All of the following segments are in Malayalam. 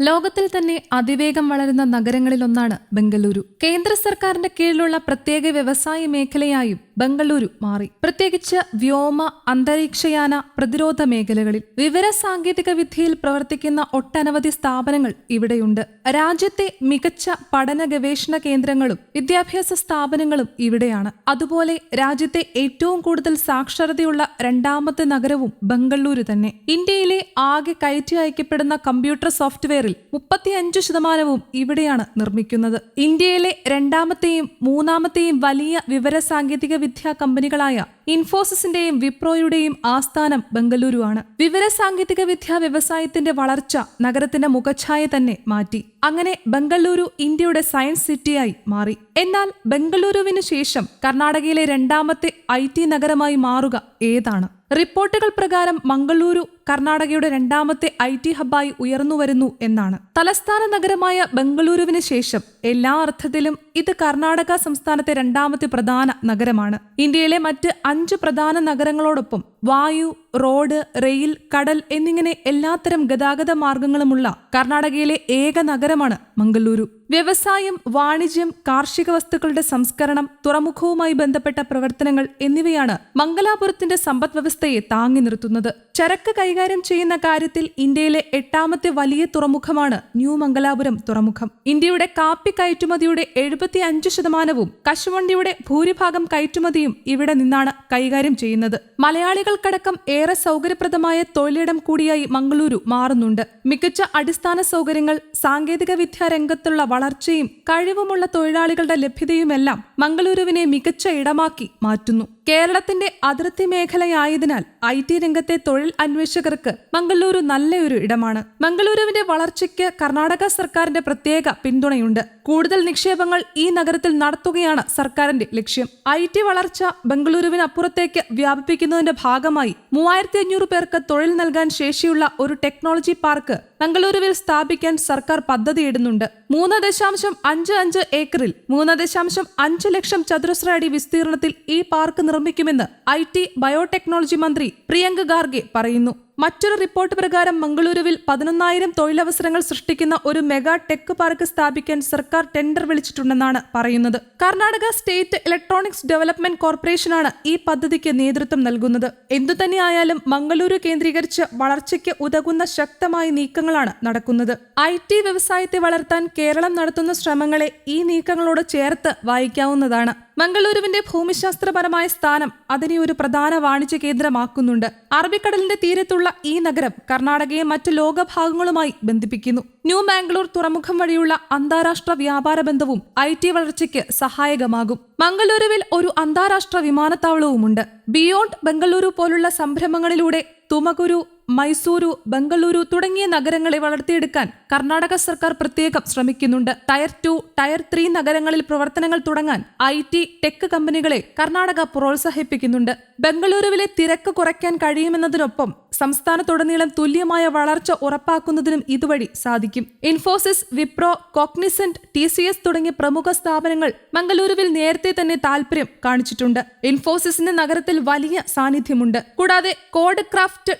ലോകത്തിൽ തന്നെ അതിവേഗം വളരുന്ന നഗരങ്ങളിലൊന്നാണ് ബംഗളൂരു. കേന്ദ്ര സർക്കാരിന്റെ കീഴിലുള്ള പ്രത്യേക വ്യവസായ മേഖലയായും ബംഗളൂരു മാറി. പ്രത്യേകിച്ച് വ്യോമ അന്തരീക്ഷയാന പ്രതിരോധ മേഖലകളിൽ വിവര സാങ്കേതിക വിദ്യയിൽ പ്രവർത്തിക്കുന്ന ഒട്ടനവധി സ്ഥാപനങ്ങൾ ഇവിടെയുണ്ട്. രാജ്യത്തെ മികച്ച പഠന ഗവേഷണ കേന്ദ്രങ്ങളും വിദ്യാഭ്യാസ സ്ഥാപനങ്ങളും ഇവിടെയാണ്. അതുപോലെ രാജ്യത്തെ ഏറ്റവും കൂടുതൽ സാക്ഷരതയുള്ള രണ്ടാമത്തെ നഗരവും ബംഗളൂരു തന്നെ. ഇന്ത്യയിലെ ആകെ കയറ്റി അയക്കപ്പെടുന്ന കമ്പ്യൂട്ടർ സോഫ്റ്റ്വെയറിൽ മുപ്പത്തിയഞ്ച് ശതമാനവും ഇവിടെയാണ് നിർമ്മിക്കുന്നത്. ഇന്ത്യയിലെ രണ്ടാമത്തെയും മൂന്നാമത്തെയും വലിയ വിവര സാങ്കേതിക വിദ്യാ കമ്പനികളായ ഇൻഫോസിസിന്റെയും വിപ്രോയുടെയും ആസ്ഥാനം ബംഗളൂരു ആണ് വിവര സാങ്കേതിക വിദ്യാ വ്യവസായത്തിന്റെ വളർച്ച നഗരത്തിന്റെ മുഖഛായ തന്നെ മാറ്റി. അങ്ങനെ ബംഗളൂരു ഇന്ത്യയുടെ സയൻസ് സിറ്റിയായി മാറി. എന്നാൽ ബംഗളൂരുവിന് ശേഷം കർണാടകയിലെ രണ്ടാമത്തെ ഐ നഗരമായി മാറുക ഏതാണ്? റിപ്പോർട്ടുകൾ പ്രകാരം മംഗളൂരു കർണാടകയുടെ രണ്ടാമത്തെ ഐ ടി ഹബ്ബായി ഉയർന്നുവരുന്നു എന്നാണ്. തലസ്ഥാന നഗരമായ ബംഗളൂരുവിന് ശേഷം എല്ലാ അർത്ഥത്തിലും ഇത് കർണാടക സംസ്ഥാനത്തെ രണ്ടാമത്തെ പ്രധാന നഗരമാണ്. ഇന്ത്യയിലെ മറ്റ് അഞ്ച് പ്രധാന നഗരങ്ങളോടൊപ്പം വായു റോഡ് റെയിൽ കടൽ എന്നിങ്ങനെ എല്ലാത്തരം ഗതാഗത മാർഗങ്ങളുമുള്ള കർണാടകയിലെ ഏക നഗരമാണ് മംഗളൂരു. വ്യവസായം വാണിജ്യം കാർഷിക വസ്തുക്കളുടെ സംസ്കരണം തുറമുഖവുമായി ബന്ധപ്പെട്ട പ്രവർത്തനങ്ങൾ എന്നിവയാണ് മംഗലാപുരത്തിന്റെ സമ്പദ് വ്യവസ്ഥയെ താങ്ങി നിർത്തുന്നത്. ചരക്ക് കൈകാര്യം ചെയ്യുന്ന കാര്യത്തിൽ ഇന്ത്യയിലെ എട്ടാമത്തെ വലിയ തുറമുഖമാണ് ന്യൂ മംഗലാപുരം തുറമുഖം. ഇന്ത്യയുടെ കാപ്പി കയറ്റുമതിയുടെ എഴുപത്തി അഞ്ച് ശതമാനവും കശുവണ്ടിയുടെ ഭൂരിഭാഗം കയറ്റുമതിയും ഇവിടെ നിന്നാണ് കൈകാര്യം ചെയ്യുന്നത്. മലയാളികൾക്കടക്കം ഏറെ സൗകര്യപ്രദമായ തൊഴിലിടം കൂടിയായി മംഗളൂരു മാറുന്നുണ്ട്. മികച്ച അടിസ്ഥാന സൗകര്യങ്ങൾ സാങ്കേതിക വിദ്യാ രംഗത്തുള്ള വളർച്ചയും കഴിവുമുള്ള തൊഴിലാളികളുടെ ലഭ്യതയുമെല്ലാം മംഗളൂരുവിനെ മികച്ച ഇടമാക്കി മാറ്റുന്നു. കേരളത്തിന്റെ അതിർത്തി മേഖലയായതിനാൽ ഐ ടി രംഗത്തെ തൊഴിൽ അന്വേഷകർക്ക് മംഗളൂരു നല്ലൊരു ഇടമാണ്. മംഗളൂരുവിന്റെ വളർച്ചയ്ക്ക് കർണാടക സർക്കാരിന്റെ പ്രത്യേക പിന്തുണയുണ്ട്. കൂടുതൽ നിക്ഷേപങ്ങൾ ഈ നഗരത്തിൽ നടത്തുകയാണ് സർക്കാരിന്റെ ലക്ഷ്യം. ഐ ടി വളർച്ച ബംഗളൂരുവിനപ്പുറത്തേക്ക് വ്യാപിപ്പിക്കുന്നതിന്റെ ഭാഗമായി മൂവായിരത്തി അഞ്ഞൂറ് പേർക്ക് തൊഴിൽ നൽകാൻ ശേഷിയുള്ള ഒരു ടെക്നോളജി പാർക്ക് മംഗളൂരുവിൽ സ്ഥാപിക്കാൻ സർക്കാർ പദ്ധതിയിടുന്നുണ്ട്. മൂന്ന് ദശാംശം അഞ്ച് അഞ്ച് ഏക്കറിൽ മൂന്ന് ദശാംശം അഞ്ച് ലക്ഷം ചതുരശ്ര അടി വിസ്തീർണത്തിൽ ഈ പാർക്ക് നിർമ്മിക്കുമെന്ന് ഐ ടി ബയോടെക്നോളജി മന്ത്രി പ്രിയങ്ക ഗാർഗെ പറയുന്നു. മറ്റൊരു റിപ്പോർട്ട് പ്രകാരം മംഗളൂരുവിൽ പതിനൊന്നായിരം തൊഴിലവസരങ്ങൾ സൃഷ്ടിക്കുന്ന ഒരു മെഗാ ടെക് പാർക്ക് സ്ഥാപിക്കാൻ സർക്കാർ ടെൻഡർ വിളിച്ചിട്ടുണ്ടെന്നാണ് പറയുന്നത്. കർണാടക സ്റ്റേറ്റ് ഇലക്ട്രോണിക്സ് ഡെവലപ്മെന്റ് കോർപ്പറേഷനാണ് ഈ പദ്ധതിക്ക് നേതൃത്വം നൽകുന്നത്. എന്തുതന്നെയായാലും മംഗളൂരു കേന്ദ്രീകരിച്ച് വളർച്ചയ്ക്ക് ഉതകുന്ന ശക്തമായ നീക്കങ്ങളാണ് നടക്കുന്നത്. ഐ ടി വ്യവസായത്തെ വളർത്താൻ കേരളം നടത്തുന്ന ശ്രമങ്ങളെ ഈ നീക്കങ്ങളോട് ചേർത്ത് വായിക്കാവുന്നതാണ്. മംഗളൂരുവിന്റെ ഭൂമിശാസ്ത്രപരമായ സ്ഥാനം അതിനെ ഒരു പ്രധാന വാണിജ്യ കേന്ദ്രമാക്കുന്നുണ്ട്. അറബിക്കടലിന്റെ തീരത്തുള്ള ഈ നഗരം കർണാടകയെ മറ്റ് ലോകഭാഗങ്ങളുമായി ബന്ധിപ്പിക്കുന്നു. ന്യൂ മാംഗ്ലൂർ തുറമുഖം വഴിയുള്ള അന്താരാഷ്ട്ര വ്യാപാര ബന്ധവും ഐ ടി വളർച്ചയ്ക്ക് സഹായകമാകും. മംഗളൂരുവിൽ ഒരു അന്താരാഷ്ട്ര വിമാനത്താവളവുമുണ്ട്. ബിയോണ്ട് ബംഗളൂരു പോലുള്ള സംരംഭങ്ങളിലൂടെ തുമകുരു മൈസൂരു ബംഗളൂരു തുടങ്ങിയ നഗരങ്ങളെ വളർത്തിയെടുക്കാൻ കർണാടക സർക്കാർ പ്രത്യേകം ശ്രമിക്കുന്നുണ്ട്. ടയർ ടു ടയർ ത്രീ നഗരങ്ങളിൽ പ്രവർത്തനങ്ങൾ തുടങ്ങാൻ ഐ ടി ടെക് കമ്പനികളെ കർണാടക പ്രോത്സാഹിപ്പിക്കുന്നുണ്ട്. ബംഗളൂരുവിലെ തിരക്ക് കുറയ്ക്കാൻ കഴിയുമെന്നതിനൊപ്പം സംസ്ഥാനത്തുടനീളം തുല്യമായ വളർച്ച ഉറപ്പാക്കുന്നതിനും ഇതുവഴി സാധിക്കും. Infosys Wipro Cognizant T C S തുടങ്ങിയ പ്രമുഖ സ്ഥാപനങ്ങൾ മംഗളൂരുവിൽ നേരത്തെ തന്നെ താൽപര്യം കാണിച്ചിട്ടുണ്ട്. ഇൻഫോസിസിന്റെ നഗരത്തിൽ വലിയ സാന്നിധ്യമുണ്ട്. കൂടാതെ Code Craft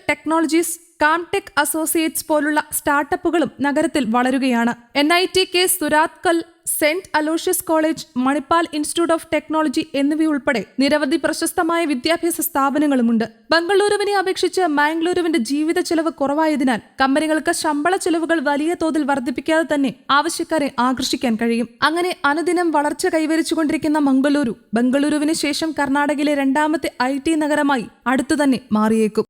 Technologies Camtech Associates പോലുള്ള സ്റ്റാർട്ടപ്പുകളും നഗരത്തിൽ വളരുകയാണ്. N I T K Surathkal Saint Aloysius College Manipal Institute of Technology എന്നിവയുൾപ്പെടെ നിരവധി പ്രശസ്തമായ വിദ്യാഭ്യാസ സ്ഥാപനങ്ങളുമുണ്ട്. ബംഗളൂരുവിനെ അപേക്ഷിച്ച് മാംഗ്ലൂരുവിന്റെ ജീവിത ചെലവ് കുറവായതിനാൽ കമ്പനികൾക്ക് ശമ്പള ചെലവുകൾ വലിയ തോതിൽ വർദ്ധിപ്പിക്കാതെ തന്നെ ആവശ്യക്കാരെ ആകർഷിക്കാൻ കഴിയും. അങ്ങനെ അനുദിനം വളർച്ച കൈവരിച്ചുകൊണ്ടിരിക്കുന്ന മംഗളൂരു ബംഗളൂരുവിന് ശേഷം കർണാടകയിലെ രണ്ടാമത്തെ ഐ ടി നഗരമായി അടുത്തുതന്നെ മാറിയേക്കും.